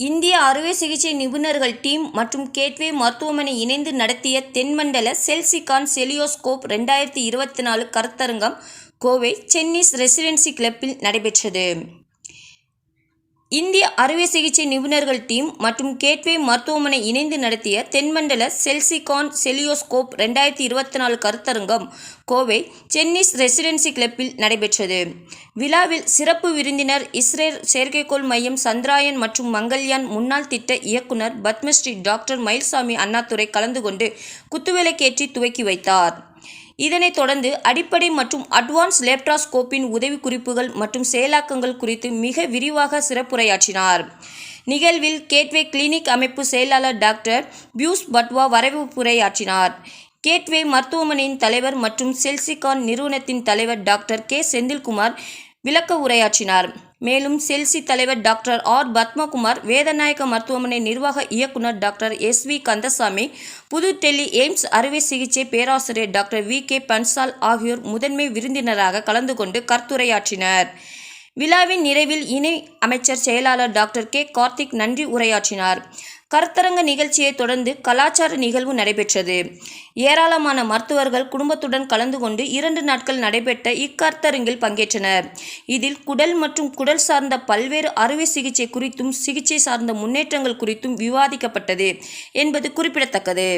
இந்திய அறுவை சிகிச்சை நிபுணர்கள் டீம் மற்றும் கேட்வே மருத்துவமனை இணைந்து நடத்திய தென்மண்டல செல்சிகான் செலியோஸ்கோப் ரெண்டாயிரத்தி இருபத்தி நாலு கருத்தரங்கம் கோவை சென்னிஸ் ரெசிடென்சி கிளப்பில் நடைபெற்றது. இந்திய அறுவை சிகிச்சை நிபுணர்கள் டீம் மற்றும் கேட்வே மருத்துவமனை இணைந்து நடத்திய தென்மண்டல செல்சிகான் செலியோஸ்கோப் ரெண்டாயிரத்தி இருபத்தி நாலு கருத்தரங்கம் கோவை சென்னிஸ் ரெசிடென்சி கிளப்பில் நடைபெற்றது. விழாவில் சிறப்பு விருந்தினர் இஸ்ரேல் செயற்கைக்கோள் மையம் சந்திராயன் மற்றும் மங்கள்யான் முன்னாள் திட்ட இயக்குனர் பத்மஸ்ரீ டாக்டர் மயில்சாமி அண்ணாதுரை கலந்து கொண்டு குத்துவிளக்கேற்றி துவக்கி வைத்தார். இதனைத் தொடர்ந்து அடிப்படை மற்றும் அட்வான்ஸ் லேப்ராஸ்கோப்பின் உதவிக்குறிப்புகள் மற்றும் செயலாக்கங்கள் குறித்து மிக விரிவாக சிறப்புரையாற்றினார். நிகழ்வில் கேட்வே கிளினிக் அமைப்பு செயலாளர் டாக்டர் பியூஸ் பட்வா வரவேற்புரையாற்றினார். கேட்வே மருத்துவமனையின் தலைவர் மற்றும் செல்சிகான் நிறுவனத்தின் தலைவர் டாக்டர் கே செந்தில்குமார் விளக்க உரையாற்றினார். மேலும் செல்சி தலைவர் டாக்டர் ஆர். பத்மகுமார் வேதநாயக மருத்துவமனை நிர்வாக இயக்குனர் doctor S. V. Kandasamy Pudhu Delhi AIIMS அறுவை சிகிச்சை பேராசிரியர் டாக்டர் வி. கே. பன்சால் ஆகியோர் முதன்மை விருந்தினராக கலந்து கொண்டு கருத்துரையாற்றினர். விழாவின் நிறைவில் இணை அமைச்சர் செயலாளர் டாக்டர் கே. கார்த்திக் நன்றி உரையாற்றினார். கருத்தரங்க நிகழ்ச்சியை தொடர்ந்து கலாச்சார நிகழ்வு நடைபெற்றது. ஏராளமான மருத்துவர்கள் குடும்பத்துடன் கலந்து கொண்டு இரண்டு நாட்கள் நடைபெற்ற இக்கருத்தரங்கில் பங்கேற்றனர். இதில் குடல் மற்றும் குடல் சார்ந்த பல்வேறு அறுவை சிகிச்சை குறித்தும் சிகிச்சை சார்ந்த முன்னேற்றங்கள் குறித்தும் விவாதிக்கப்பட்டது என்பது குறிப்பிடத்தக்கது.